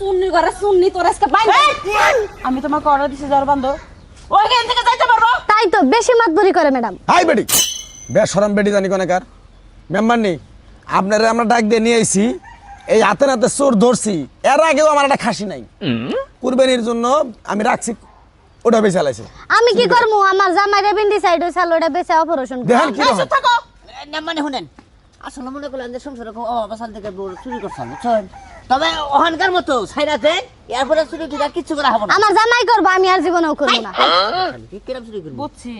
সুন্নি করে সুন্নি তোর আজকে আমি তোমাকে অর্ডার দিছি যার বান্ধ। ওইখান থেকে যাইতে পারব। তাই তো বেশি মাতবরি করে ম্যাডাম। হাই বেডি। বেসরম বেডি জানি কোনাকার মেম্বার নেই আপনারা আমরা ডাক দিয়ে নিয়ে আইছি এই হাতে হাতে চোর ধরছি। এর আগেও আমার একটা খাসি নাই। কুরবানির জন্য আমি রাখছি ওটা বেঁচে চালাইছি আমি কি করব? আমার জামাইরে বিন্দি সাইড চাল ওটা বেচে অপারেশন দেখেন কি এসে থাকো। মানে শুনেন। আসলে মনে করলেন যে সংসারে খুব থেকে চুরি করছেন বুঝছেন? তবে অহংকার মতো ছাইরা দেন এরপরে চুরি আর কিচ্ছু করা হবে না। আমার জামাই করব আমি আর জীবনেও করব না। কি কিরম চুরি করব? বুঝছি।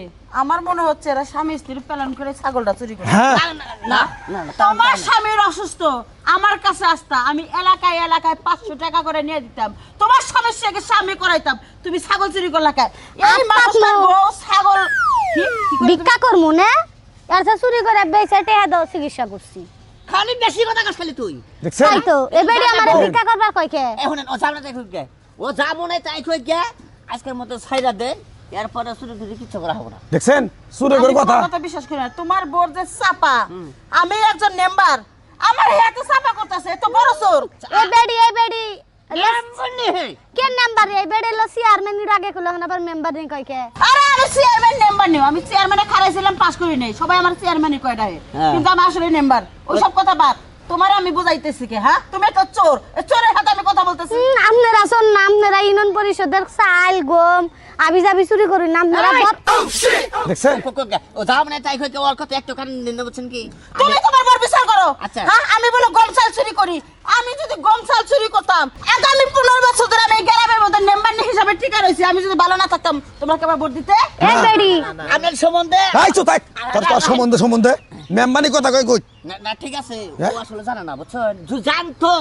আমার মনে হচ্ছে এরা স্বামী স্ত্রী প্ল্যান করে ছাগলটা চুরি করে হ্যাঁ। না না তোমার স্বামীর অসুস্থ। আমার কাছে আসতা আমি এলাকায় এলাকায় পাঁচশো টাকা করে নিয়ে দিতাম। তোমার সমস্যাকে স্বামী করাইতাম। তুমি ছাগল চুরি করলা কে? এই মানুষটার বউ ছাগল ভিক্ষা করব না? আর চুরি করে বেচে টেহা দাও চিকিৎসা করছি। খালি বেশি কথা কাজ খালি তুই। দেখছেন? তাই তো এবারে আমারে ভিক্ষা করবার কয় কে? এখন ও সামনে দেখুক গে? ও যা মনে তাই খুঁজবে আজকের মতো ছাইরা দে এরপরে সুরে ধরে কিছু করা হবে না। দেখছেন? সুরে করে কথা। কথা বিশ্বাস করি না। তোমার বোর যে চাপা আমি একজন মেম্বার আমার হাতে চাপা করতেছে এত বড় সুর এই বেডি এ বেডি। কে নাম্বার এই বেডি লো চেয়ারম্যান এর আগে কইলো এখন আবার মেম্বার নেই কয় কে আরে আমি চেয়ারম্যান মেম্বার নিও আমি চেয়ারম্যানে খারাইছিলাম পাস করি নাই সবাই আমার চেয়ারম্যানই হ্যাঁ। কিন্তু আমি আসলে মেম্বার ওইসব কথা বাদ তোমার আমি বুঝাইতেছি কে হ্যাঁ তুমি একটা চোর চোরের হাতে আমি কথা বলতেছি হুম, আপনারা শোন না আপনারা ইউনিয়ন পরিষদের চাল গম আবি যাবি চুরি না আপনারা! বদ- দেখছেন ও মনে তাই ওর কথা একটু কান কি তুমি তোমার বিচার করো আচ্ছা। হ্যাঁ আমি বলে গম চাল চুরি করি আমি যদি গম চাল চুরি করতাম আগামী পনেরো বছর ধরে আমি এই গ্রামের মধ্যে মেম্বার হিসাবে টিকা রয়েছি আমি যদি ভালো না থাকতাম। তোমরা কেমন ভোট দিতে? এই বেডি। আপনার সম্বন্ধে? তাই তো তাই তোর তোর সম্বন্ধে সম্বন্ধে? মেম্বানি কথা কই কই? না ঠিক আছে। হ্যাঁ? ও আসলে জানে না বুঝছেন জু- জানতো।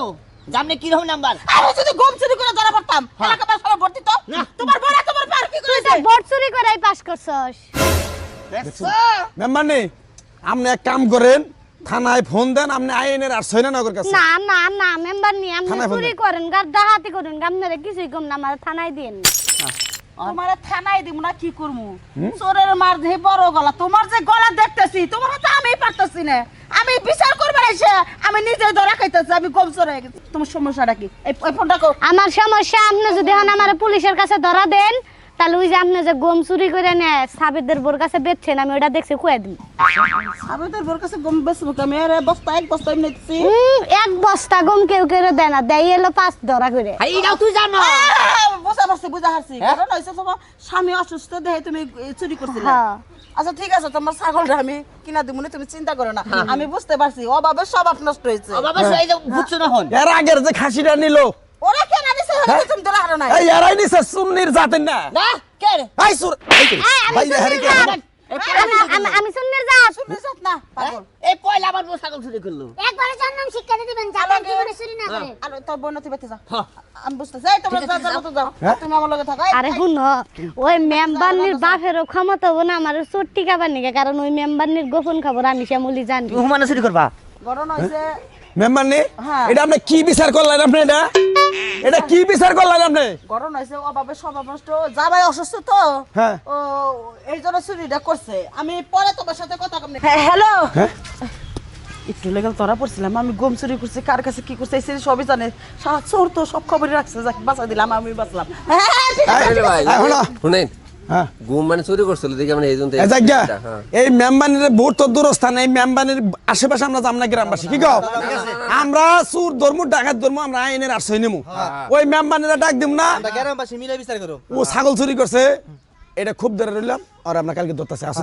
জানলে কি রকম নাম্বার? আমি যদি গম চুরি করে ধরা পড়তাম হ্যাঁ। ভোট দিত? তোমার বড় তোমার পার কি তুই ভোট চুরি করে পাস করছস। মেম্বার নেই আপনি এক কাম করেন থানায় ফোন দেন আপনি আইনের আর সৈনা নগর কাছে। না না না মেম্বার নি আপনি চুরি করেন গার ডাহাতি করেন আপনারা কিছুই কম না আমার থানায় দিন। তোমার থানায় দিব না কি করব চোরের মার যে বড় গলা তোমার যে গলা দেখতেছি তোমার হাতে আমি পারতেছি না। আমি বিচার করবার এসে আমি নিজে ধরা খাইতেছি আমি গম চোর হয়ে গেছি। তোমার সমস্যাটা কি? এই ফোনটা কো। আমার সমস্যা আপনি যদি এখন আমার পুলিশের কাছে ধরা দেন তাহলে ওই যে আপনি যে গম চুরি করে নেয় সাবিদের বোর কাছে বেচছেন আমি ওটা দেখছি খুঁয়ে দিন সাবেদের বোর কাছে গম বেসবো আমি? আরে বস্তা এক বস্তা এমনি দিচ্ছি এক বস্তা গম কেউ কেউ দেয় না দেয় এলো পাঁচ ধরা করে। এই তুই জানো? বুঝা পারছি বুঝা হ্যাঁ? কারণ হয়েছে তোমার স্বামী অসুস্থ দেহে তুমি চুরি করছিলে। হ্যাঁ। আচ্ছা ঠিক আছে তোমার ছাগলটা আমি কিনা দিব তুমি চিন্তা করো না। আমি বুঝতে পারছি অভাবে স্বভাব নষ্ট হয়েছে বুঝছ না হন এর আগের যে খাসিটা নিল। ওরা কেন আনিছে হ্যাঁ? তুমি ধরা হারো নাই। এই এরাই নিছে সুন্নির জাতেন না না কে রে? আই সুর এই যে, এই, আমি না পাগল। এই পয়লা আমার বউ ছাগল চুরি করল? একবারে জন্ম শিক্ষা দিবেন যাবেন জীবনে চুরি না আর তোর বোন তুই বেঁচে যা। হ্যাঁ। আমি বুঝতেছি এই তোমরা যা যা মতো যাও হ্যাঁ? তুমি আমার লগে থাকো আরে শুন ওই মেম্বারনির বাপেরও ক্ষমতা হব না আমার চট্টি খাবার নিকে কারণ ওই মেম্বারনির গোপন খবর আমি শ্যামলি জানি। চুরি করবা? মেম্বার হ্যাঁ। এটা আপনি কি বিচার করলেন আপনি এটা? এটা কি বিচার করলেন আপনি? গরম হয়েছে অভাবে স্বভাব নষ্ট। জামাই অসুস্থ তো। হ্যাঁ। ও এই জন্য চুরিটা করছে। আমি পরে তোমার সাথে কথা কম হ্যালো? হ্যাঁ? একটু লেগে ধরা পড়ছিলাম। আমি গম চুরি করছি কার কাছে কি করছে এই সবই জানে। চোর তো সব খবরই রাখছে যাকে বাঁচা দিলাম আমি বাঁচলাম। হ্যাঁ, হলো। শুনেন। হ্যাঁ ঘুম মানে চুরি করছিল দেখে এই জন্য এই জায়গা হ্যাঁ। এই মেম্বানির বহুত তো দূরস্থান এই মেম্বানির আশেপাশে আমরা যাম না গ্রামবাসী কি কও? আমরা চুর ধর্ম ডাকাত ধর্ম আমরা আইনের আশ্রয় নেমু। ওই মেম্বানিরা ডাক দিম না? গ্রামবাসী মিলে বিচার করো। ও ছাগল চুরি করছে। এটা খুব ধরে রইলাম। আর আমরা কালকে ধরতেছে আসো